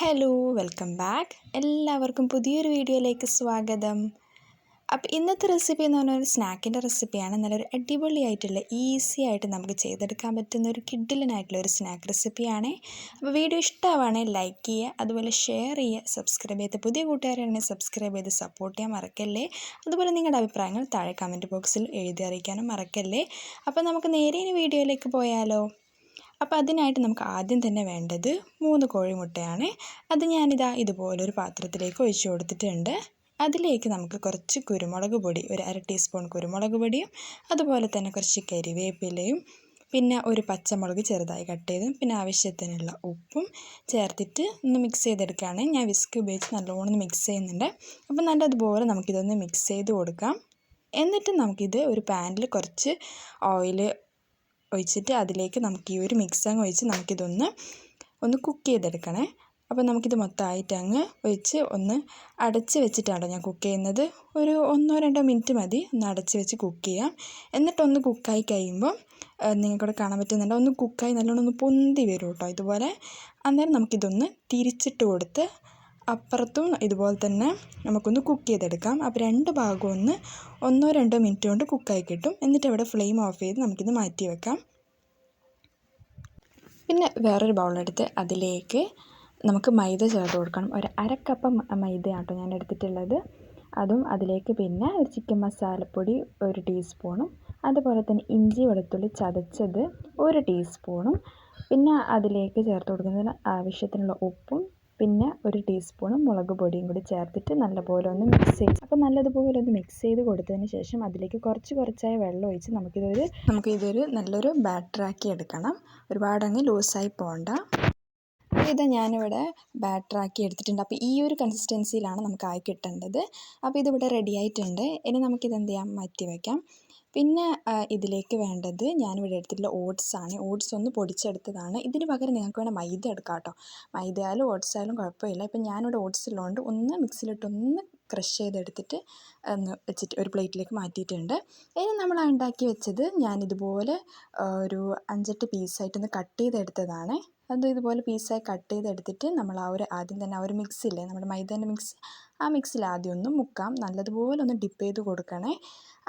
Hello welcome back എല്ലാവർക്കും പുതിയൊരു വീഡിയോയിലേക്ക് സ്വാഗതം. അപ്പോൾ ഇന്നത്തെ റെസിപ്പി എന്ന് പറഞ്ഞാൽ ഒരു സ്നാക്കിന്റെ റെസിപ്പിയാണ് നല്ലൊരു അടിപൊളിയായിട്ടുള്ള ഈസി ആയിട്ട് നമുക്ക് ചെയ്തെടുക്കാൻ പറ്റുന്ന ഒരു കിഡിലനായിട്ടുള്ള ഒരു സ്നാക്ക് റെസിപ്പിയാണേ അപ്പോൾ വീഡിയോ ഇഷ്ടമാണെങ്കിൽ ലൈക്ക് ചെയ്യുക. അതുപോലെ ഷെയർ ചെയ്യുക. സബ്സ്ക്രൈബ് ചെയ്ത് പുതിയ കൂട്ടുകാരാണെങ്കിൽ സബ്സ്ക്രൈബ് ചെയ്ത് സപ്പോർട്ട് ചെയ്യാൻ മറക്കല്ലേ? അതുപോലെ നിങ്ങളുടെ അഭിപ്രായങ്ങൾ താഴെ കമന്റ് ബോക്സിൽ എഴുതി അറിയിക്കാനും മറക്കല്ലേ? അപ്പോൾ നമുക്ക് നേരെ വീഡിയോയിലേക്ക് പോയാലോ. അപ്പോൾ അതിനായിട്ട് നമുക്ക് ആദ്യം തന്നെ വേണ്ടത് മൂന്ന് കോഴിമുട്ടയാണ്. അത് ഞാനിതാ ഇതുപോലൊരു പാത്രത്തിലേക്ക് ഒഴിച്ചു കൊടുത്തിട്ടുണ്ട്. അതിലേക്ക് നമുക്ക് കുറച്ച് കുരുമുളക് പൊടി ഒരു അര ടീസ്പൂൺ കുരുമുളക് പൊടിയും അതുപോലെ തന്നെ കുറച്ച് കരിവേപ്പിലയും പിന്നെ ഒരു പച്ചമുളക് ചെറുതായി കട്ട് ചെയ്തും പിന്നെ ആവശ്യത്തിനുള്ള ഉപ്പും ചേർത്തിട്ട് ഒന്ന് മിക്സ് ചെയ്തെടുക്കുകയാണ് ഞാൻ വിസ്ക് ഉപയോഗിച്ച് നല്ലോണം മിക്സ് ചെയ്യുന്നുണ്ട്. അപ്പോൾ നല്ലതുപോലെ നമുക്കിതൊന്ന് മിക്സ് ചെയ്ത് കൊടുക്കാം. എന്നിട്ട് നമുക്കിത് ഒരു പാനിൽ കുറച്ച് ഓയിൽ ഒഴിച്ചിട്ട് അതിലേക്ക് നമുക്ക് ഈ ഒരു മിക്സ് അങ്ങ് ഒഴിച്ച് നമുക്കിതൊന്ന് ഒന്ന് കുക്ക് ചെയ്തെടുക്കണേ. അപ്പോൾ നമുക്കിത് മൊത്തമായിട്ട് അങ്ങ് ഒഴിച്ച് ഒന്ന് അടച്ച് വെച്ചിട്ടാണോ ഞാൻ കുക്ക് ചെയ്യുന്നത്. ഒരു ഒന്നോ രണ്ടോ മിനിറ്റ് മതി. ഒന്ന് അടച്ച് വെച്ച് കുക്ക് ചെയ്യാം. എന്നിട്ടൊന്ന് കുക്കായി കഴിയുമ്പോൾ നിങ്ങൾക്കിവിടെ കാണാൻ പറ്റുന്നുണ്ട്. ഒന്ന് കുക്കായി നല്ലോണം ഒന്ന് പൊന്തി വരും കേട്ടോ ഇതുപോലെ അന്നേരം നമുക്കിതൊന്ന് തിരിച്ചിട്ട് കൊടുത്ത് അപ്പുറത്തും ഇതുപോലെ തന്നെ നമുക്കൊന്ന് കുക്ക് ചെയ്തെടുക്കാം. അപ്പോൾ രണ്ട് ഭാഗവും ഒന്ന് ഒന്നോ രണ്ടോ മിനിറ്റ് കൊണ്ട് കുക്കായി കിട്ടും. എന്നിട്ട് അവിടെ ഫ്ലെയിം ഓഫ് ചെയ്ത് നമുക്കിത് മാറ്റി വെക്കാം. പിന്നെ വേറൊരു ബൗളെടുത്ത് അതിലേക്ക് നമുക്ക് മൈദ ചേർത്ത് കൊടുക്കണം. ഒരു അരക്കപ്പ് മൈദയാട്ടോ ഞാൻ എടുത്തിട്ടുള്ളത്. അതും അതിലേക്ക് പിന്നെ ഒരു ചിക്കൻ മസാലപ്പൊടി ഒരു ടീസ്പൂണും അതുപോലെ തന്നെ ഇഞ്ചി വെളുത്തുള്ളി ചതച്ചത് ഒരു ടീസ്പൂണും പിന്നെ അതിലേക്ക് ചേർത്ത് കൊടുക്കുന്നതിന് ആവശ്യത്തിനുള്ള ഉപ്പും പിന്നെ ഒരു ടീസ്പൂൺ മുളക് പൊടിയും കൂടി ചേർത്തിട്ട് നല്ലപോലെ ഒന്ന് മിക്സ് ചെയ്ത് അപ്പോൾ നല്ലതുപോലെ ഒന്ന് മിക്സ് ചെയ്ത് കൊടുത്തതിന് ശേഷം അതിലേക്ക് കുറച്ച് കുറച്ചായി വെള്ളം ഒഴിച്ച് നമുക്കിതൊരു നമുക്കിതൊരു നല്ലൊരു ബാറ്ററാക്കി എടുക്കണം. ഒരുപാടങ്ങ് ലൂസായി പോകണ്ട ഇത് ഞാനിവിടെ ബാറ്ററാക്കി എടുത്തിട്ടുണ്ട്. അപ്പോൾ ഈ ഒരു കൺസിസ്റ്റൻസിയിലാണ് നമുക്ക് ആയി കിട്ടേണ്ടത്. അപ്പോൾ ഇതിവിടെ റെഡി ആയിട്ടുണ്ട്. ഇനി നമുക്കിത് എന്ത് ചെയ്യാം? മാറ്റി വയ്ക്കാം പിന്നെ ഇതിലേക്ക് വേണ്ടത് ഞാനിവിടെ എടുത്തിട്ടുള്ള ഓട്സ് ആണ്. ഓട്സ് ഒന്ന് പൊടിച്ചെടുത്തതാണ്. ഇതിന് പകരം നിങ്ങൾക്ക് വേണേൽ മൈദ എടുക്കാം കേട്ടോ. മൈദ ആയാലും ഓട്സ് ആയാലും കുഴപ്പമില്ല. ഇപ്പം ഞാനിവിടെ ഓട്സ് ഉള്ളതുകൊണ്ട് ഒന്ന് മിക്സിയിലിട്ട് ഒന്ന് ക്രഷ് ചെയ്തെടുത്തിട്ട് ഒന്ന് വെച്ചിട്ട് ഒരു പ്ലേറ്റിലേക്ക് മാറ്റിയിട്ടുണ്ട്. ഇനി നമ്മൾ ഉണ്ടാക്കി വെച്ചത് ഞാനിതുപോലെ ഒരു അഞ്ചെട്ട് പീസായിട്ടൊന്ന് കട്ട് ചെയ്തെടുത്തതാണ്. അത് ഇതുപോലെ പീസായി കട്ട് ചെയ്തെടുത്തിട്ട് നമ്മൾ ആ ഒരു ആദ്യം തന്നെ ആ ഒരു മിക്സില്ലേ നമ്മുടെ മൈദേന്റെ മിക്സ് ആ മിക്സിൽ ആദ്യം ഒന്ന് മുക്കാം. നല്ലതുപോലെ ഒന്ന് ഡിപ്പ് ചെയ്ത് കൊടുക്കണേ.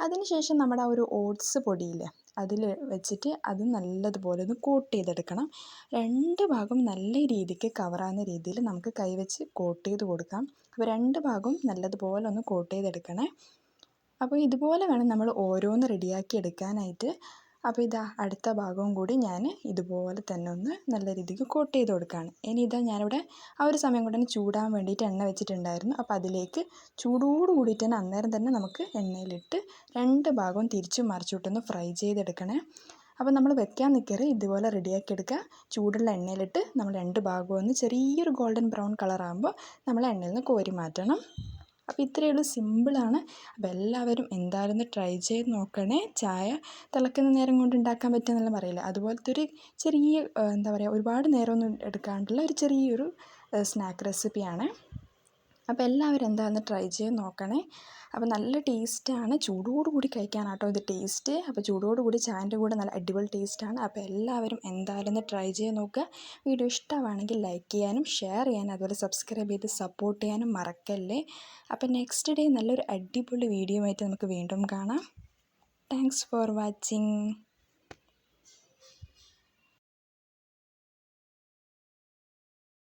അതിനുശേഷം നമ്മുടെ ആ ഒരു ഓട്സ് പൊടിയില്ലേ അതിൽ വെച്ചിട്ട് അത് നല്ലതുപോലെ ഒന്ന് കോട്ട് ചെയ്തെടുക്കണം. രണ്ട് ഭാഗം നല്ല രീതിക്ക് കവറാകുന്ന രീതിയിൽ നമുക്ക് കൈവച്ച് കോട്ട് ചെയ്ത് കൊടുക്കാം. അപ്പോൾ രണ്ട് ഭാഗവും നല്ലതുപോലെ ഒന്ന് കോട്ട് ചെയ്തെടുക്കണേ. അപ്പോൾ ഇതുപോലെ വേണം നമ്മൾ ഓരോന്ന് റെഡിയാക്കി എടുക്കാനായിട്ട്. അപ്പോൾ ഇതാ അടുത്ത ഭാഗവും കൂടി ഞാൻ ഇതുപോലെ തന്നെ ഒന്ന് നല്ല രീതിക്ക് കോട്ട് ചെയ്ത് കൊടുക്കുകയാണ്. ഇനി ഇതാ ഞാനിവിടെ ആ ഒരു സമയം കൊണ്ട് തന്നെ ചൂടാൻ വേണ്ടിയിട്ട് എണ്ണ വെച്ചിട്ടുണ്ടായിരുന്നു. അപ്പോൾ അതിലേക്ക് ചൂടോട് കൂടിയിട്ട് തന്നെ അന്നേരം തന്നെ നമുക്ക് എണ്ണയിലിട്ട് രണ്ട് ഭാഗവും തിരിച്ചും മറിച്ചിട്ടൊന്ന് ഫ്രൈ ചെയ്തെടുക്കണേ. അപ്പോൾ നമ്മൾ വെക്കാൻ നിൽക്കരുത് ഇതുപോലെ റെഡിയാക്കി എടുക്കുക. ചൂടുള്ള എണ്ണയിലിട്ട് നമ്മൾ രണ്ട് ഭാഗവും ഒന്ന് ചെറിയൊരു ഗോൾഡൻ ബ്രൗൺ കളറാകുമ്പോൾ നമ്മൾ എണ്ണയിൽ നിന്ന് കോരി മാറ്റണം. അപ്പോൾ ഇത്രയേ ഉള്ളൂ സിമ്പിളാണ്. അപ്പോൾ എല്ലാവരും എന്തായാലും ഒന്ന് ട്രൈ ചെയ്ത് നോക്കണേ. ചായ തിളക്കുന്ന നേരം കൊണ്ട് ഉണ്ടാക്കാൻ പറ്റുമെന്നെല്ലാം പറയില്ല അതുപോലത്തെ ഒരു ചെറിയ എന്താ പറയുക ഒരുപാട് നേരമൊന്നും എടുക്കാണ്ടുള്ള ഒരു ചെറിയൊരു സ്നാക്ക് റെസിപ്പിയാണ്. അപ്പോൾ എല്ലാവരും എന്താണെന്ന് ട്രൈ ചെയ്ത് നോക്കണേ. അപ്പോൾ നല്ല ടേസ്റ്റാണ് ചൂടോടുകൂടി കഴിക്കാനാട്ടോ ഇത് ടേസ്റ്റ് അപ്പോൾ ചൂടോടുകൂടി ചായന്റെ കൂടെ നല്ല അടിപൊളി ടേസ്റ്റാണ് അപ്പോൾ എല്ലാവരും എന്തായാലും ഒന്ന് ട്രൈ ചെയ്ത് നോക്കുക. വീഡിയോ ഇഷ്ടമാണെങ്കിൽ ലൈക്ക് ചെയ്യാനും ഷെയർ ചെയ്യാനും അതുപോലെ സബ്സ്ക്രൈബ് ചെയ്ത് സപ്പോർട്ട് ചെയ്യാനും മറക്കല്ലേ. അപ്പോൾ നെക്സ്റ്റ് ഡേ നല്ലൊരു അടിപൊളി വീഡിയോ ആയിട്ട് നമുക്ക് വീണ്ടും കാണാം. Thanks for watching